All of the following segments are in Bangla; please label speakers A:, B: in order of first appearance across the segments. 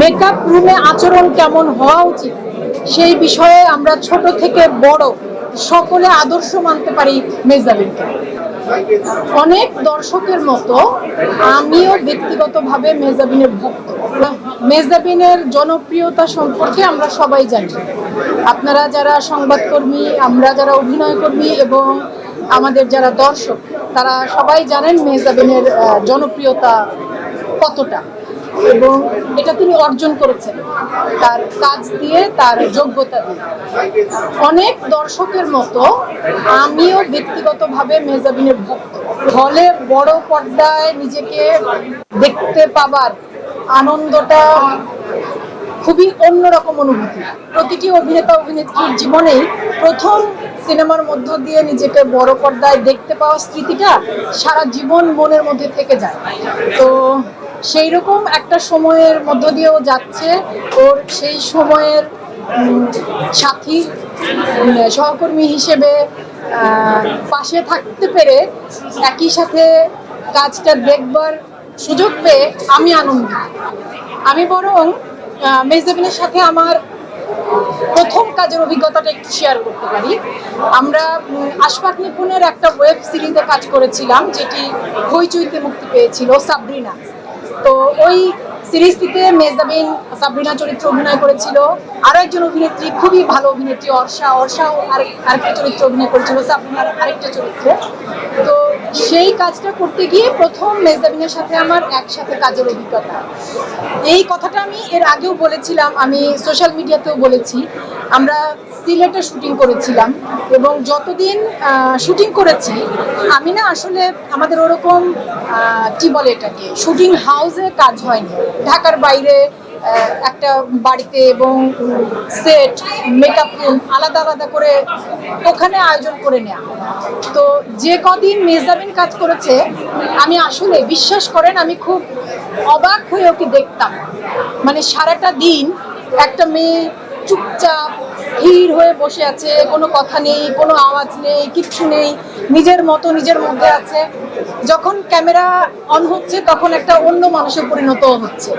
A: মেকআপ রুমে আচরণ কেমন হওয়া উচিত? সেই বিষয়ে আমরা ছোট থেকে বড় সকলে আদর্শ মানতে পারি মেজাবিনকে অনেক দর্শকের মতো আমিও ব্যক্তিগতভাবে মেজাবিনের ভক্ত। মেজাবিনের জনপ্রিয়তা সম্পর্কে আমরা সবাই জানি। আপনারা যারা সংবাদকর্মী, আমরা যারা অভিনয় কর্মী এবং আমাদের যারা দর্শক, তারা সবাই জানেন মেহজাবিনের জনপ্রিয়তা কতটা। এবং এটা তিনি অর্জন করেছেন। তার কাজ দিয়ে, তার যোগ্যতা দিয়ে। অনেক দর্শকের মতো আমিও ব্যক্তিগতভাবে মেহজাবিনের ভক্ত। হলে বড় পর্দায় নিজেকে দেখতে পাবার আনন্দটা খুবই অন্যরকম অনুভূতি। প্রতিটি অভিনেতা, অভিনেত্রীর জীবনেই প্রথম সিনেমার মধ্য দিয়ে নিজেকে বড় পর্দায় দেখতে পাওয়া স্মৃতিটা সারা জীবন মনের মধ্যে থেকে যায়। তো সেই রকম একটা সময়ের মধ্য দিয়েও যাচ্ছে। ওর সেই সময়ের সাথী সহকর্মী হিসেবে পাশে থাকতে পেরে একই সাথে কাজটা দেখবার সুযোগ পেয়ে আমি আনন্দিত। আমি বরং আহ, মেহজাবিনের সাথে আমার প্রথম কাজের অভিজ্ঞতাটা একটু শেয়ার করতে পারি। আমরা আশফাক নিপুণের একটা ওয়েব সিরিজে কাজ করেছিলাম যেটি হইচইতে মুক্তি পেয়েছিল সাবরিনা। তো ওই সিরিজটিতে মেজাবিন সাবরিনা চরিত্র অভিনয় করেছিল। আরও একজন অভিনেত্রী, খুবই ভালো অভিনেত্রী, অর্ষা। অর্ষাও আরেক আরেকটা চরিত্র অভিনয় করেছিল, সাবরিনার আরেকটা চরিত্রে। তো সেই কাজটা করতে গিয়ে প্রথম মেজাবিনের সাথে আমার একসাথে কাজের অভিজ্ঞতা। এই কথাটা আমি এর আগেও বলেছিলাম, আমি সোশ্যাল মিডিয়াতেও বলেছি। আমরা সিলেটে শুটিং করেছিলাম এবং যতদিন শুটিং করেছি, আমি না আসলে আমাদের ওরকম কি বলে এটাকে, শুটিং হাউসে কাজ হয়নি। ঢাকার বাইরে একটা বাড়িতে এবং সেট মেকআপ রুম আলাদা আলাদা করে ওখানে আয়োজন করে নেওয়া তো যে কদিন মেজাবিন কাজ করেছে, আমি আসলে, বিশ্বাস করেন, আমি খুব অবাক হয়ে ওকে দেখতাম। মানে সারাটা দিন একটা মেয়ে চুপচাপ স্থির হয়ে বসে আছে, কোনো কথা নেই, কোনো আওয়াজ নেই, কিচ্ছু নেই, নিজের মতো, নিজের মধ্যে আছে। যখন ক্যামেরা অন হচ্ছে, তখন একটা অন্য মানুষে পরিণত হচ্ছে।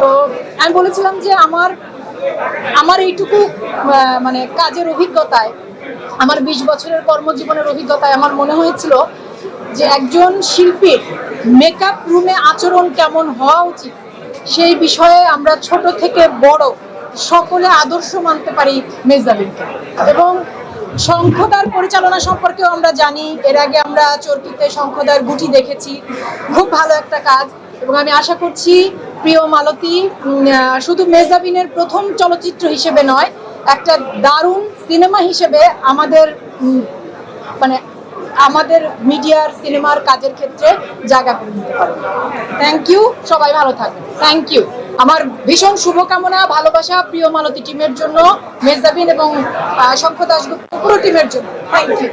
A: তো আমি বলেছিলাম যে আমার আমার এইটুকু মানে কাজের অভিজ্ঞতায়, আমার বিশ বছরের কর্মজীবনের অভিজ্ঞতায় আমার মনে হয়েছিল যে একজন শিল্পীর মেকআপ রুমে আচরণ কেমন হওয়া উচিত, সেই বিষয়ে আমরা ছোট থেকে বড় সকলে আদর্শ মানতে পারি মেজাবিনকে এবং শঙ্খদার পরিচালনা সম্পর্কেও আমরা জানি, এর আগে আমরা চরকিতে শঙ্খদার গুটি দেখেছি। খুব ভালো একটা কাজ। এবং আমি আশা করছি, প্রিয় মালতী শুধু মেজাবিনের প্রথম চলচ্চিত্র হিসেবে নয়, একটা দারুণ সিনেমা হিসেবে আমাদের মানে আমাদের মিডিয়ার সিনেমার কাজের ক্ষেত্রে জায়গা করে নিতে পারবে। থ্যাংক ইউ সবাই ভালো থাকবেন। থ্যাংক ইউ আমার ভীষণ শুভকামনা, ভালোবাসা, প্রিয় মালতী টিমের জন্য মেজাবিন এবং শঙ্খ দাসগুপ্ত পুরো টিমের জন্য। Thank you